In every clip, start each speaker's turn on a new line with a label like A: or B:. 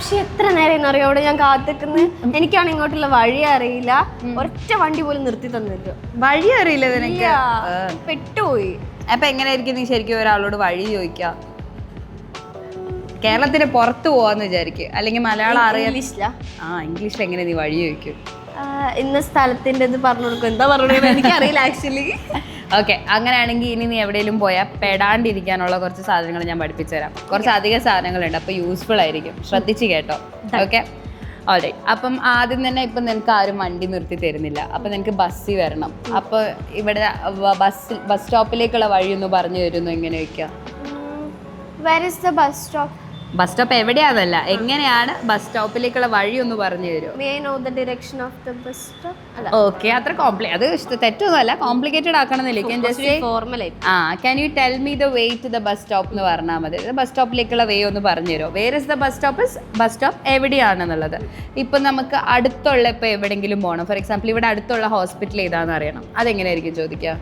A: പക്ഷെ എത്ര നേരം അറിയാം അവിടെ ഞാൻ കാത്തിക്കുന്നത് എനിക്കാണ് ഇങ്ങോട്ടുള്ള വഴി അറിയില്ല. ഒറ്റ വണ്ടി പോലും നിർത്തി തന്നില്ല.
B: വഴി അറിയില്ല നിനക്ക്?
A: പെട്ടുപോയി.
B: അപ്പൊ എങ്ങനെയായിരിക്കും നീ ശരിക്കും ഒരാളോട് വഴി ചോദിക്കുക കേരളത്തിന് പുറത്ത് പോവാന്ന് വിചാരിക്കും. അല്ലെങ്കിൽ മലയാളം അറിയാം ആ ഇംഗ്ലീഷിൽ എങ്ങനെ നീ വഴി ചോദിക്കും?
A: ഇന്ന സ്ഥലത്തിന്റെ ഇത് പറഞ്ഞു കൊടുക്കും. എന്താ പറഞ്ഞു എനിക്കറിയില്ല ആക്ച്വലി
B: ഓക്കെ അങ്ങനെയാണെങ്കിൽ ഇനി നീ എവിടെയെങ്കിലും പോയാൽ പെടാണ്ടിരിക്കാനുള്ള കുറച്ച് സാധനങ്ങൾ ഞാൻ പഠിപ്പിച്ചു തരാം. കുറച്ച് അധികം സാധനങ്ങളുണ്ട് അപ്പോൾ യൂസ്ഫുൾ ആയിരിക്കും. ശ്രദ്ധിച്ച് കേട്ടോ. ഓക്കെ ഓൾറൈറ്റ് അപ്പം ആദ്യം തന്നെ ഇപ്പം നിനക്ക് ആരും വണ്ടി നിർത്തി തരുന്നില്ല. അപ്പം നിനക്ക് ബസ്സിൽ വരണം. അപ്പോൾ ഇവിടെ ബസ് ബസ് സ്റ്റോപ്പിലേക്കുള്ള വഴി ഒന്ന് പറഞ്ഞു തരുന്നു എങ്ങനെ വയ്ക്കാം
A: where is the bus stop
B: bus stop എവിടെയാണെന്നല്ല എങ്ങനെയാണ് ബസ് സ്റ്റോപ്പിലേക്കുള്ള വഴി ഒന്ന് പറഞ്ഞു തരുമോ?
A: അല്ല.
B: ഓക്കെ അത്ര കോംപ്ലി അത് തെറ്റൊന്നുമല്ല. കോംപ്ലിക്കേറ്റഡ് ആക്കണമെന്നില്ല. ജസ്റ്റ്
A: ഫോർമലായി
B: ആ can you tell me the way to the bus stop എന്ന് പറഞ്ഞാൽ മതി. ബസ് സ്റ്റോപ്പിലേക്കുള്ള വേ ഒന്ന് പറഞ്ഞു തരുമോ? Where is the bus stop is bus stop എവിടെയാണെന്നുള്ളത്. ഇപ്പം നമുക്ക് അടുത്തുള്ള ഇപ്പോൾ എവിടെയെങ്കിലും പോകണം ഫോർ എക്സാമ്പിൾ ഇവിടെ അടുത്തുള്ള ഹോസ്പിറ്റൽ ഏതാണെന്ന് അറിയണം. അതെങ്ങനെയായിരിക്കും ചോദിക്കുക?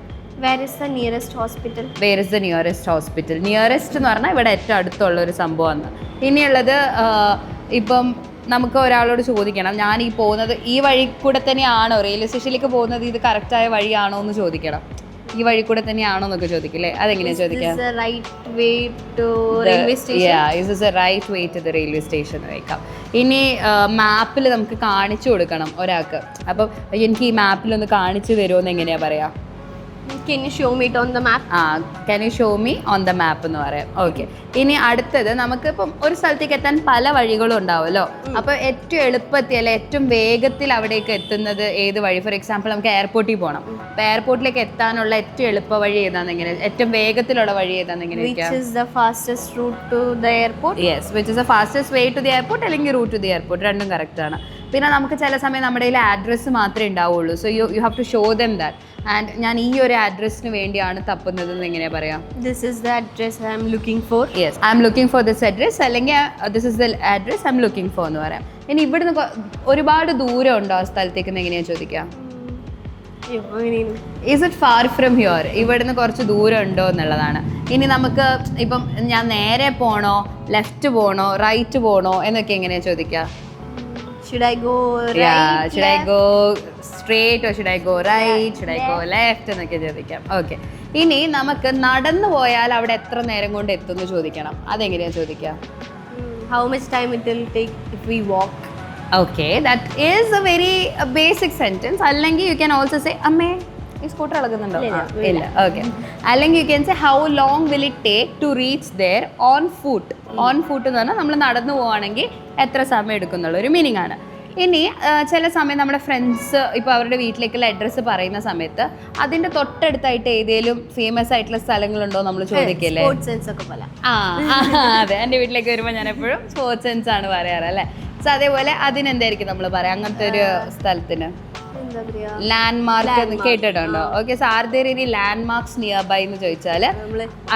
A: Where is the nearest hospital
B: where is the nearest hospital nearest എന്ന് പറഞ്ഞാൽ ഇവിടെ ഏറ്റവും അടുത്തുള്ള ഒരു സംഭവമാണ്. ഇനിയുള്ളത് ഇപ്പം നമുക്ക് ഒരാളോട് ചോദിക്കണം. ഞാൻ ഈ പോകുന്നത് ഈ വഴി കൂടെ തന്നെയാണോ? റെയിൽവേ സ്റ്റേഷനിലേക്ക് പോകുന്നത് ഇത് കറക്റ്റായ വഴിയാണോ എന്ന് ചോദിക്കണം. ഈ വഴി കൂടെ തന്നെയാണോ എന്നൊക്കെ ചോദിക്കില്ലേ അതെങ്ങനെയാ
A: ചോദിക്കാം? Right way to railway station
B: is a right way to the railway station വയ്ക്കാം ഇനി മാപ്പിൽ നമുക്ക് കാണിച്ചു കൊടുക്കണം ഒരാൾക്ക്. അപ്പം എനിക്ക് ഈ മാപ്പിൽ ഒന്ന് കാണിച്ചു തരുമോ എന്ന് എങ്ങനെയാ പറയാ?
A: Can you show meet on the map
B: ആ can you show me on the map എന്ന് പറയാം. ഓക്കെ ഇനി അടുത്തത് നമുക്ക് ഇപ്പം ഒരു സ്ഥലത്തേക്ക് എത്താൻ പല വഴികളും ഉണ്ടാവുമല്ലോ. അപ്പോൾ ഏറ്റവും എളുപ്പത്തിൽ അല്ലെ ഏറ്റവും വേഗത്തിൽ അവിടേക്ക് എത്തുന്നത് ഏത് വഴി? ഫോർ എക്സാമ്പിൾ നമുക്ക് എയർപോർട്ടിൽ പോകണം അപ്പോൾ എയർപോർട്ടിലേക്ക് എത്താനുള്ള ഏറ്റവും എളുപ്പ വഴി ഏതാണെന്ന് എങ്ങനെ? ഏറ്റവും വേഗത്തിലുള്ള വഴി ഏതാണെന്ന് എങ്ങനെ
A: fastest route to the airport
B: yes which is the fastest way to the airport അല്ലെങ്കിൽ റൂട്ട് ടു ദി എയർപോർട്ട് രണ്ടും കറക്റ്റ് ആണ്. പിന്നെ നമുക്ക് ചില സമയം നമ്മുടെ കയ്യിൽ അഡ്രസ്സ് മാത്രമേ ഉണ്ടാവുള്ളൂ. So you you have to show them that and ഞാൻ ഈ ഒരു അഡ്രസ്സിന് വേണ്ടിയാണ് തപ്പുന്നത് എന്ന് എങ്ങനെയാ പറയാം?
A: This is the address I'm looking for
B: yes I'm looking for this address അല്ലെങ്കിൽ this is the address I'm looking for എന്ന് പറയാം. ഇനി ഇവിടുന്ന് ഒരുപാട് ദൂരം ഉണ്ടോ ആ സ്ഥലത്തേക്ക് എന്ന് എങ്ങനെയാ ചോദിക്കാം? Is it far from here ഇവിടുന്ന് കുറച്ച് ദൂരം ഉണ്ടോ എന്നുള്ളതാണ്. ഇനി നമുക്ക് ഇപ്പം ഞാൻ നേരെ പോണോ ലെഫ്റ്റ് പോണോ റൈറ്റ് പോണോ എന്നൊക്കെ എങ്ങനെയാ ചോദിക്കുക
A: should go right?
B: Yeah, should left? I go straight or should I go right? Should I go left? എന്നൊക്കെ ചോദിക്കാം ഓക്കെ ഇനി നമുക്ക് നടന്നു പോയാൽ അവിടെ എത്ര നേരം കൊണ്ട് എത്തുമെന്ന് ചോദിക്കണം അതെങ്ങനെയാ ചോദിക്കാം
A: how much time it will take if we walk
B: okay that is a very basic sentence അല്ലെങ്കിൽ യു ക്യാൻ ഓൾസോ സേ അമ്മേ ഈ സ്കൂട്ടർ ഇളകുന്നുണ്ടോ
A: ഇല്ല,
B: ഓക്കെ അല്ലെങ്കിൽ you can say how long will it take to reach there on foot on foot എന്ന് പറഞ്ഞാൽ നമ്മൾ നടന്നു പോവുകയാണെങ്കിൽ എത്ര സമയം എടുക്കുന്നുള്ള ഒരു മീനിങ് ആണ്. ഇനി ചില സമയം നമ്മുടെ ഫ്രണ്ട്സ് ഇപ്പോൾ അവരുടെ വീട്ടിലേക്കുള്ള അഡ്രസ്സ് പറയുന്ന സമയത്ത് അതിന്റെ തൊട്ടടുത്തായിട്ട് ഏതെങ്കിലും ഫേമസ് ആയിട്ടുള്ള സ്ഥലങ്ങളുണ്ടോ നമ്മൾ ചോദിക്കില്ലേ? ആ, അതെ. എന്റെ വീട്ടിലേക്ക് വരുമ്പോൾ ഞാൻ എപ്പോഴും സ്പോർട്സ് സെൻസ് ആണ് പറയാറ് അല്ലേ? സോ അതേപോലെ അതിനെന്തായിരിക്കും നമ്മൾ പറയാം? അങ്ങനത്തെ ഒരു സ്ഥലത്തിന്.
A: എന്താ പറയാ?
B: എന്ന് കേട്ടിട്ടുണ്ടോ? Okay so are there any landmarks nearby എന്ന് ചോദിച്ചാൽ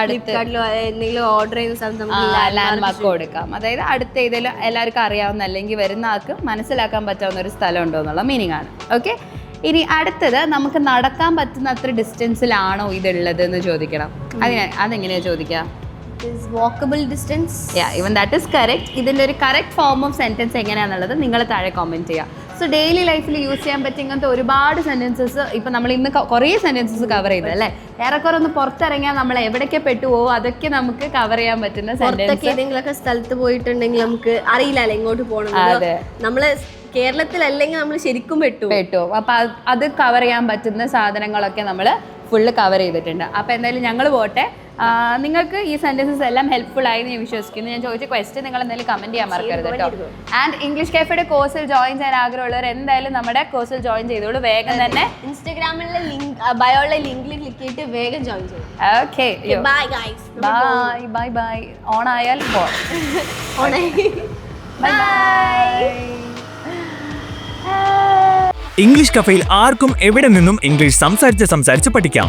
A: ഫ്ലിപ്കാർട്ടിലോ എന്തെങ്കിലും ഓർഡർ ചെയ്യുന്ന സ്ഥലത്ത് നമുക്ക്
B: ലാൻഡ് മാർക്ക് കൊടുക്കാം. അതായത് അടുത്ത ഏതെങ്കിലും എല്ലാവർക്കും അറിയാവുന്ന അല്ലെങ്കിൽ വരുന്ന ആൾക്ക് മനസ്സിലാക്കാൻ പറ്റാവുന്ന ഒരു സ്ഥലം ഉണ്ടോ എന്നുള്ള മീനിങ് ആണ്. ഓക്കെ ഇനി അടുത്തത് നമുക്ക് നടക്കാൻ പറ്റുന്ന അത്ര ഡിസ്റ്റൻസിലാണോ ഇതുള്ളത് എന്ന് ചോദിക്കണം. അതിന് അതെങ്ങനെയാ ചോദിക്കുക
A: walkable distance
B: even that is correct ഇതിന്റെ ഒരു കറക്റ്റ് ഫോം ഓഫ് സെന്റൻസ് എങ്ങനെയാണെന്നുള്ളത് നിങ്ങൾ താഴെ കോമെന്റ് ചെയ്യുക സോ ഡെയിലി ലൈഫിൽ യൂസ് ചെയ്യാൻ പറ്റിയ ഇങ്ങനത്തെ ഒരുപാട് സെന്റൻസസ് ഇപ്പം നമ്മൾ ഇന്ന് കുറേ സെന്റൻസസ് കവർ ചെയ്തു അല്ലേ? ഏറെക്കുറെ ഒന്ന് പുറത്തിറങ്ങിയാൽ നമ്മൾ എവിടേക്ക് പെട്ടുപോകും അതൊക്കെ നമുക്ക് കവർ ചെയ്യാൻ പറ്റുന്ന സെന്റൻസ്
A: ഏതെങ്കിലുമൊക്കെ സ്ഥലത്ത് പോയിട്ടുണ്ടെങ്കിൽ നമുക്ക് അറിയില്ലല്ലോ എങ്ങോട്ട് പോകണം
B: അതെ.
A: നമ്മൾ കേരളത്തിലല്ലെങ്കിൽ നമ്മൾ ശരിക്കും പെട്ടു
B: പെട്ടു അപ്പം അത് കവർ ചെയ്യാൻ പറ്റുന്ന സാധനങ്ങളൊക്കെ നമ്മൾ ഫുള്ള് കവർ ചെയ്തിട്ടുണ്ട്. അപ്പൊ എന്തായാലും ഞങ്ങൾ പോട്ടെ. നിങ്ങൾക്ക് ഈ സെന്റൻസസ് എല്ലാം ഹെൽപ്ഫുൾ ആയി എന്ന് ഞാൻ വിശ്വസിക്കുന്നു. ഞാൻ ചോദിച്ച ക്വസ്റ്റ്യൻ നിങ്ങൾ എന്തായാലും കമന്റ് ചെയ്യാൻ മറക്കരുത് കേട്ടോ ആൻഡ് ഇംഗ്ലീഷ് കാഫയുടെ കോഴ്സിൽ ജോയിൻ ചെയ്യാൻ ആഗ്രഹമുള്ളവർ എന്തായാലും നമ്മുടെ കോഴ്സിൽ ജോയിൻ ചെയ്തോളൂ. വേഗം തന്നെ.
A: ഇൻസ്റ്റാഗ്രാമിലെ ലിങ്ക് ബയോളെ ലിങ്കിൽ ക്ലിക്ക് ചെയ്തിട്ട് വേഗം ജോയിൻ ചെയ്യും.
B: Okay
A: bye guys
B: bye bye bye on ആയാൽ ഓൺ ആയി. ബൈ
C: ഇംഗ്ലീഷ് കഫയിൽ ആർക്കും എവിടെ നിന്നും ഇംഗ്ലീഷ് സംസാരിച്ച് സംസാരിച്ച് പഠിക്കാം?